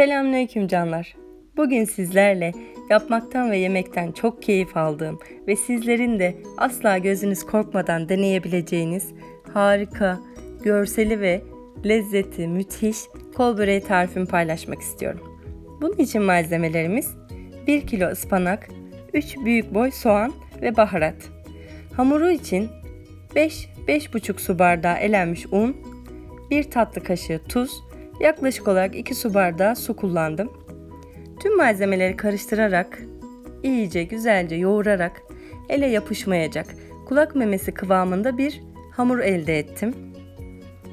Selamünaleyküm canlar. Bugün sizlerle yapmaktan ve yemekten çok keyif aldığım ve sizlerin de asla gözünüz korkmadan deneyebileceğiniz harika, görseli ve lezzeti müthiş kol böreği tarifimi paylaşmak istiyorum. Bunun için malzemelerimiz 1 kilo ıspanak, 3 büyük boy soğan ve baharat. Hamuru için 5-5,5 su bardağı elenmiş un, 1 tatlı kaşığı tuz, yaklaşık olarak 2 su bardağı su kullandım. Tüm malzemeleri karıştırarak, iyice güzelce yoğurarak ele yapışmayacak kulak memesi kıvamında bir hamur elde ettim.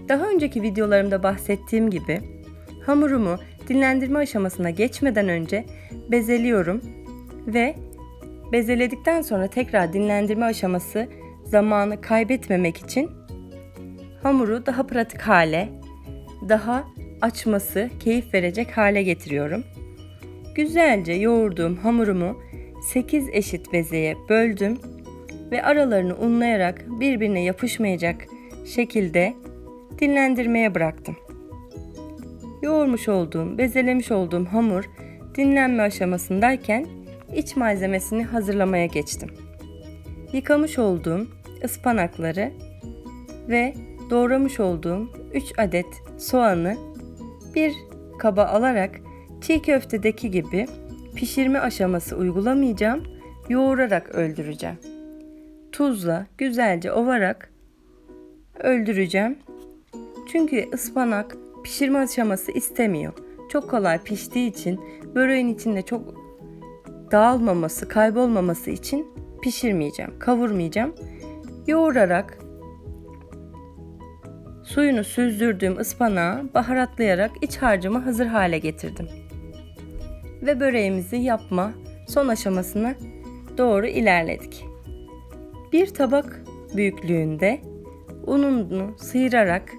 Daha önceki videolarımda bahsettiğim gibi hamurumu dinlendirme aşamasına geçmeden önce bezeliyorum ve bezeledikten sonra tekrar dinlendirme aşaması zamanı kaybetmemek için hamuru daha pratik hale, daha açması keyif verecek hale getiriyorum. Güzelce yoğurduğum hamurumu 8 eşit bezeye böldüm ve aralarını unlayarak birbirine yapışmayacak şekilde dinlendirmeye bıraktım. Yoğurmuş olduğum, bezelemiş olduğum hamur dinlenme aşamasındayken iç malzemesini hazırlamaya geçtim. Yıkamış olduğum ıspanakları ve doğramış olduğum 3 adet soğanı bir kaba alarak çiğ köftedeki gibi pişirme aşaması uygulamayacağım, yoğurarak öldüreceğim. Tuzla güzelce ovarak öldüreceğim. Çünkü ıspanak pişirme aşaması istemiyor. Çok kolay piştiği için böreğin içinde çok dağılmaması, kaybolmaması için pişirmeyeceğim, kavurmayacağım. Yoğurarak suyunu süzdürdüğüm ıspanağı baharatlayarak iç harcımı hazır hale getirdim. Ve böreğimizi yapma son aşamasına doğru ilerledik. Bir tabak büyüklüğünde ununu sıyırarak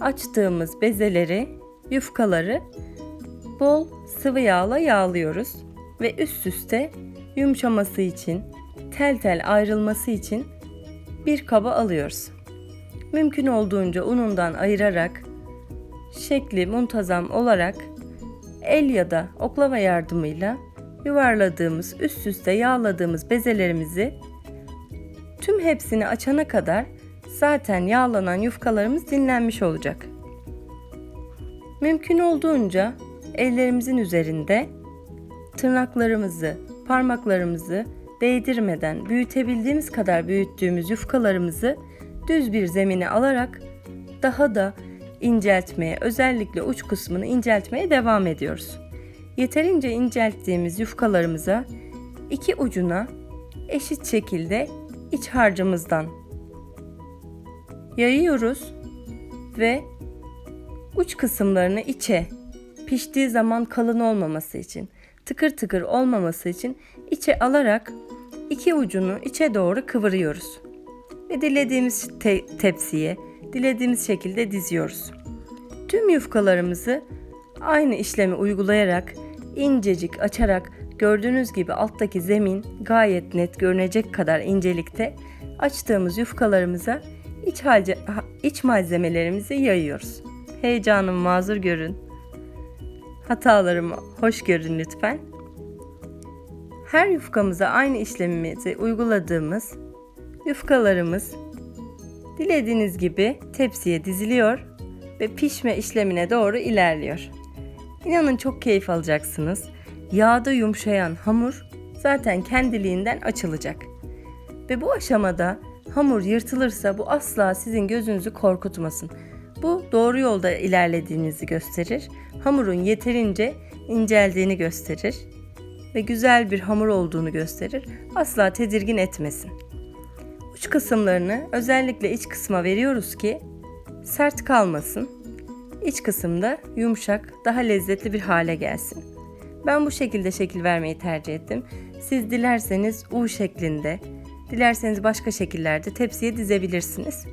açtığımız bezeleri, yufkaları bol sıvı yağla yağlıyoruz ve üst üste yumuşaması için, tel tel ayrılması için bir kaba alıyoruz. Mümkün olduğunca unundan ayırarak şekli muntazam olarak el ya da oklava yardımıyla yuvarladığımız, üst üste yağladığımız bezelerimizi tüm hepsini açana kadar zaten yağlanan yufkalarımız dinlenmiş olacak. Mümkün olduğunca ellerimizin üzerinde tırnaklarımızı, parmaklarımızı değdirmeden büyütebildiğimiz kadar büyüttüğümüz yufkalarımızı düz bir zemine alarak daha da inceltmeye, özellikle uç kısmını inceltmeye devam ediyoruz. Yeterince incelttiğimiz yufkalarımıza iki ucuna eşit şekilde iç harcımızdan yayıyoruz ve uç kısımlarını içe piştiği zaman kalın olmaması için, tıkır tıkır olmaması için içe alarak iki ucunu içe doğru kıvırıyoruz. Ve dilediğimiz te- tepsiye dilediğimiz şekilde diziyoruz. Tüm yufkalarımızı aynı işlemi uygulayarak incecik açarak gördüğünüz gibi alttaki zemin gayet net görünecek kadar incelikte açtığımız yufkalarımıza iç, halce, iç malzemelerimizi yayıyoruz. Heyecanım mazur görün. Hatalarımı hoş görün lütfen. Her yufkamıza aynı işlemimizi uyguladığımız yufkalarımız dilediğiniz gibi tepsiye diziliyor ve pişme işlemine doğru ilerliyor. İnanın çok keyif alacaksınız. Yağda yumuşayan hamur zaten kendiliğinden açılacak. Ve bu aşamada hamur yırtılırsa bu asla sizin gözünüzü korkutmasın. Bu doğru yolda ilerlediğinizi gösterir. Hamurun yeterince inceldiğini gösterir ve güzel bir hamur olduğunu gösterir. Asla tedirgin etmesin. Uç kısımlarını özellikle iç kısma veriyoruz ki sert kalmasın. İç kısımda yumuşak, daha lezzetli bir hale gelsin. Ben bu şekilde şekil vermeyi tercih ettim. Siz dilerseniz U şeklinde, dilerseniz başka şekillerde tepsiye dizebilirsiniz.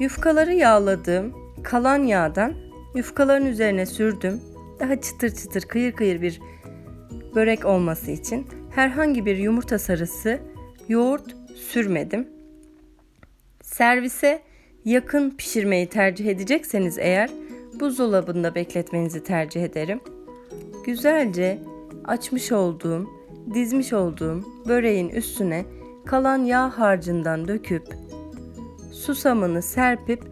Yufkaları yağladığım kalan yağdan yufkaların üzerine sürdüm. Daha çıtır çıtır kıyır kıyır bir börek olması için herhangi bir yumurta sarısı, yoğurt sürmedim. Servise yakın pişirmeyi tercih edecekseniz eğer buzdolabında bekletmenizi tercih ederim. Güzelce açmış olduğum, dizmiş olduğum böreğin üstüne kalan yağ harcından döküp susamını serpip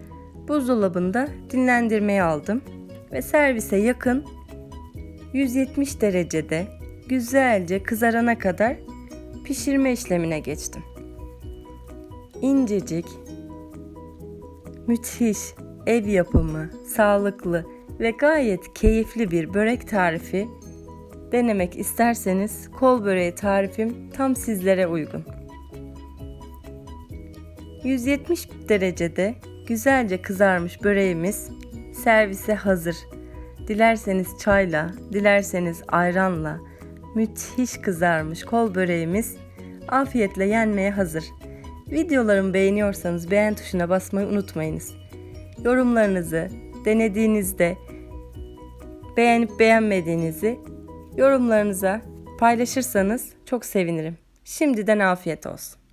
buzdolabında dinlendirmeye aldım ve servise yakın 170 derecede güzelce kızarana kadar pişirme işlemine geçtim. İncecik, müthiş, ev yapımı, sağlıklı ve gayet keyifli bir börek tarifi denemek isterseniz kol böreği tarifim tam sizlere uygun. 170 derecede güzelce kızarmış böreğimiz servise hazır. Dilerseniz çayla, dilerseniz ayranla müthiş kızarmış kol böreğimiz afiyetle yenmeye hazır. Videolarımı beğeniyorsanız beğen tuşuna basmayı unutmayınız. Yorumlarınızı denediğinizde beğenip beğenmediğinizi yorumlarınıza paylaşırsanız çok sevinirim. Şimdiden afiyet olsun.